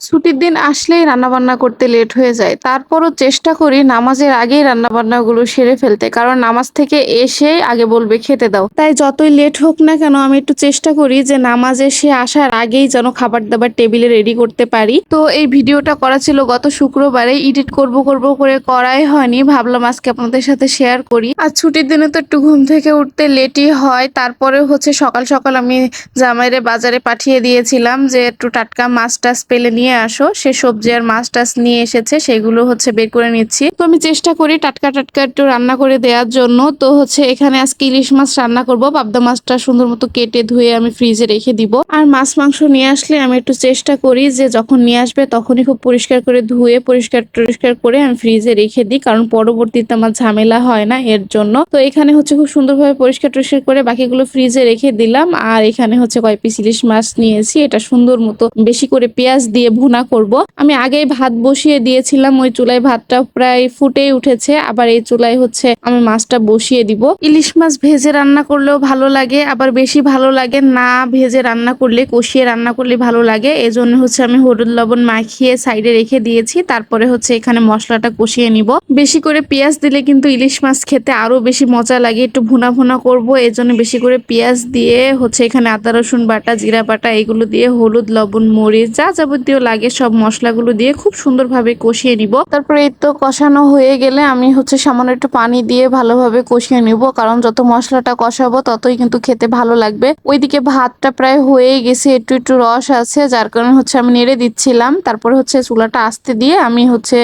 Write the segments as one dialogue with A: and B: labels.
A: ছুটির দিন আসলেই রান্নাবান্না করতে লেট হয়ে যায়। তারপরও চেষ্টা করি নামাজের আগেই রান্নাবান্নাগুলো সেরে ফেলতে, কারণ নামাজ থেকে এসে আগে বলবে, খেতে দাও। তাই যতই লেট হোক না কেন আমি একটু চেষ্টা করি যে নামাজ এসে আসার আগেই যেন খাবার দাবার টেবিলে রেডি করতে পারি। তো এই ভিডিওটা করা ছিল গত শুক্রবারে, এডিট করব করব করে করাই হয়নি। ভাবলাম আজকে আপনাদের সাথে শেয়ার করি। আর ছুটির দিনে তো একটু ঘুম থেকে উঠতে লেটই হয়, তারপরে হচ্ছে সকাল সকাল আমি জামাইরে বাজারে পাঠিয়ে দিয়েছিলাম যে একটু টাটকা মাছ টাছ পেলে নিয়ে আসো। সে সবজি আর মাছ টাছ নিয়ে এসেছে, সেগুলো হচ্ছে বের করে নিচ্ছি। তো আমি চেষ্টা করি টাটকা টাটকা একটু রান্না করে দেওয়ার জন্য। তো হচ্ছে এখানে আজকে ইলিশ মাছ রান্না করব। পাবদা মাছটা সুন্দর মতো কেটে ধুয়ে আমি ফ্রিজে রেখে দিব। আর মাছ মাংস নিয়ে আসলে আমি একটু চেষ্টা করি যে যখন নিয়ে আসবে তখনই খুব পরিষ্কার করে ধুয়ে, পরিষ্কার টরিষ্কার করে আমি ফ্রিজে রেখে দিই। কারণ পরবর্তীতে আমার ঝামেলা হয় না এর জন্য। তো এখানে হচ্ছে খুব সুন্দরভাবে পরিষ্কার টরিষ্কার করে বাকিগুলো ফ্রিজে রেখে দিলাম। আর এখানে হচ্ছে কয় পিস ইলিশ মাছ নিয়েছি। এটা সুন্দর মতো বেশি করে পেঁয়াজ দিয়ে ভুনা করব। আমি আগেই ভাত বসিয়ে দিয়েছিলাম, ওই চুলায় ভাতটা প্রায় ফুটেই উঠেছে, আবার এই চুলায় হচ্ছে আমি মাছটা বসিয়ে দিব। ইলিশ মাছ ভেজে রান্না করলেও ভালো লাগে, আবার বেশি ভালো লাগে না ভেজে রান্না করলে, কষিয়ে রান্না করলে ভালো লাগে। এজন্য হচ্ছে আমি হলুদ লবণ মাখিয়ে সাইডে রেখে দিয়েছি, তারপরে হচ্ছে এখানে মশলাটা কষিয়ে নিব। বেশি করে পেঁয়াজ দিলে কিন্তু ইলিশ মাছ খেতে আরও বেশি মজা লাগে, একটু ভুনা ভুনা করব, এজন্য বেশি করে পেঁয়াজ দিয়ে হচ্ছে এখানে আদা রসুন বাটা, জিরা বাটা, এগুলো দিয়ে হলুদ, লবণ, মরিচ, যা যাবতীয় লাগে সব মশলাগুলো দিয়ে খুব সুন্দরভাবে কষিয়ে নিব। তারপরে এই তো কষানো হয়ে গেলে আমি হচ্ছে সামান্য একটু পানি দিয়ে ভালোভাবে কষিয়ে নিব, কারণ যত মশলাটা কষাবো ততই কিন্তু খেতে ভালো লাগবে। ওইদিকে ভাতটা প্রায় হয়ে গেছে, একটু একটু রস আছে, যার কারণে হচ্ছে আমি নেড়ে দিচ্ছিলাম। তারপরে হচ্ছে চুলাটা আস্তে দিয়ে আমি হচ্ছে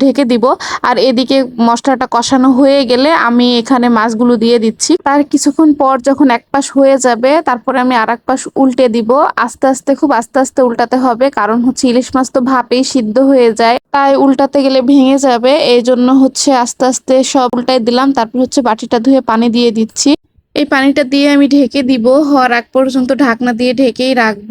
A: ঢেকে দিব। আর এদিকে মশলাটা কষানো হয়ে গেলে আমি এখানে মাছগুলো দিয়ে দিচ্ছি। তার কিছুক্ষণ পর যখন এক পাশ হয়ে যাবে, তারপরে আমি আর পাশ উল্টে দিব। আস্তে আস্তে, খুব আস্তে আস্তে উল্টাতে হবে, কারণ হচ্ছে ইলিশ মাছ তো ভাপেই সিদ্ধ হয়ে যায়। তাই উল্টাতে গেলে ভেঙে যাবে। এই জন্য হচ্ছে আস্তে আস্তে সব উল্টাই দিলাম। তারপর হচ্ছে বাটিটা ধুয়ে পানি দিয়ে দিচ্ছি। এই পানিটা দিয়ে আমি ঢেকে দিব। হওয়ার আগ পর্যন্ত ঢাকনা দিয়ে ঢেকেই রাখব।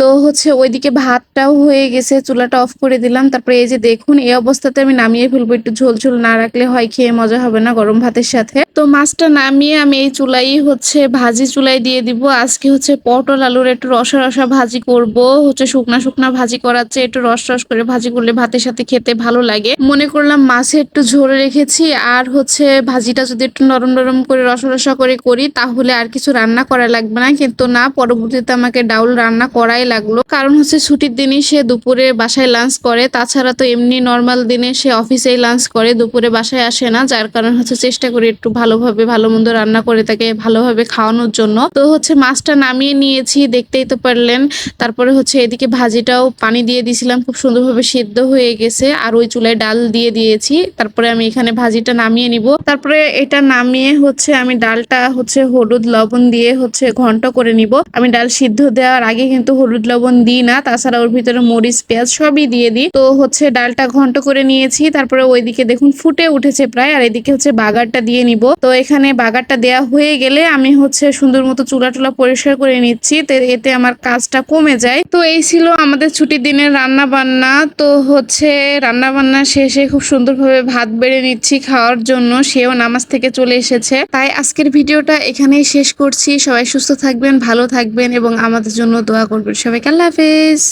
A: তো হচ্ছে ওইদিকে ভাতটাও হয়ে গেছে, চুলাটা অফ করে দিলাম। তারপরে এই যে দেখুন, এই অবস্থাতে আমি নামিয়ে ফেলব। একটু ঝোল ঝোল না রাখলে হয়, খেয়ে মজা হবে না গরম ভাতের সাথে। তো মাছটা নামিয়ে আমি এই চুলাই হচ্ছে ভাজি চুলাই দিয়ে দিব। আজকে হচ্ছে পটল আলুর একটু রসা রসা ভাজি করব। হচ্ছে শুকনা শুকনা ভাজি করার চেয়ে একটু রস রস করে ভাজি করলে ভাতের সাথে খেতে ভালো লাগে। মনে করলাম মাছে একটু ঝোল রেখেছি। আর হচ্ছে ভাজিটা যদি একটু নরম নরম করে, রসা রসা করে করি তাহলে আর কিছু রান্না করা লাগবে না। কিন্তু না, পরবর্তীতে আমাকে ডাউল রান্না করাই লাগল। কারণ হচ্ছে ছুটির দিনই সে দুপুরে বাসায় লাঞ্চ করে। তাছাড়া তো এমনি নর্মাল দিনে সে অফিসেই লাঞ্চ করে, দুপুরে বাসায় আসে না। যার কারণ হচ্ছে চেষ্টা করি একটু ভালোভাবে, ভালো মন্দ রান্না করে তাকে ভালোভাবে খাওয়ানোর জন্য। তো হচ্ছে মাছটা নামিয়ে নিয়েছি, দেখতেই তো পারলেন। তারপরে হচ্ছে এদিকে ভাজিটাও পানি দিয়ে দিয়েছিলাম। খুব সুন্দরভাবে সিদ্ধ হয়ে গেছে। আর ওই চুলায় ডাল দিয়ে দিয়েছি। তারপরে আমি এখানে ভাজিটা নামিয়ে নিব। তারপরে এটা নামিয়ে হচ্ছে আমি ডালটা হচ্ছে হলুদ লবণ দিয়ে হচ্ছে ঘন্ট করে নিব। আমি ডাল সিদ্ধ দেওয়ার আগে কিন্তু হলুদ লবণ দিই না, তাছাড়া ওর ভিতরে মরিচ, পেঁয়াজ সবই দিয়ে দিই। তো হচ্ছে ডালটা ঘন্ট করে নিয়েছি, তারপরে ওইদিকে দেখুন ফুটে উঠেছে প্রায়, আর এদিকে হচ্ছে বাগারটা দিয়ে নিব। তো এখানে বাগারটা দেওয়া হয়ে গেলে আমি হচ্ছে সুন্দর মতো চুলা টুলা পরিষ্কার করে নিচ্ছি এতে আমার কাজটা কমে যায়। তো এই ছিল আমাদের ছুটির দিনের রান্না বান্না তো হচ্ছে রান্না বান্না শেষে খুব সুন্দরভাবে ভাত বেড়ে নিচ্ছি খাওয়ার জন্য, সেও নামাজ থেকে চলে এসেছে। তাই আজকের ভিডিওটা এখানেই শেষ করছি। সবাই সুস্থ থাকবেন, ভালো থাকবেন এবং আমাদের জন্য দোয়া করবেন। সবাইকে আল্লাহ হাফেজ।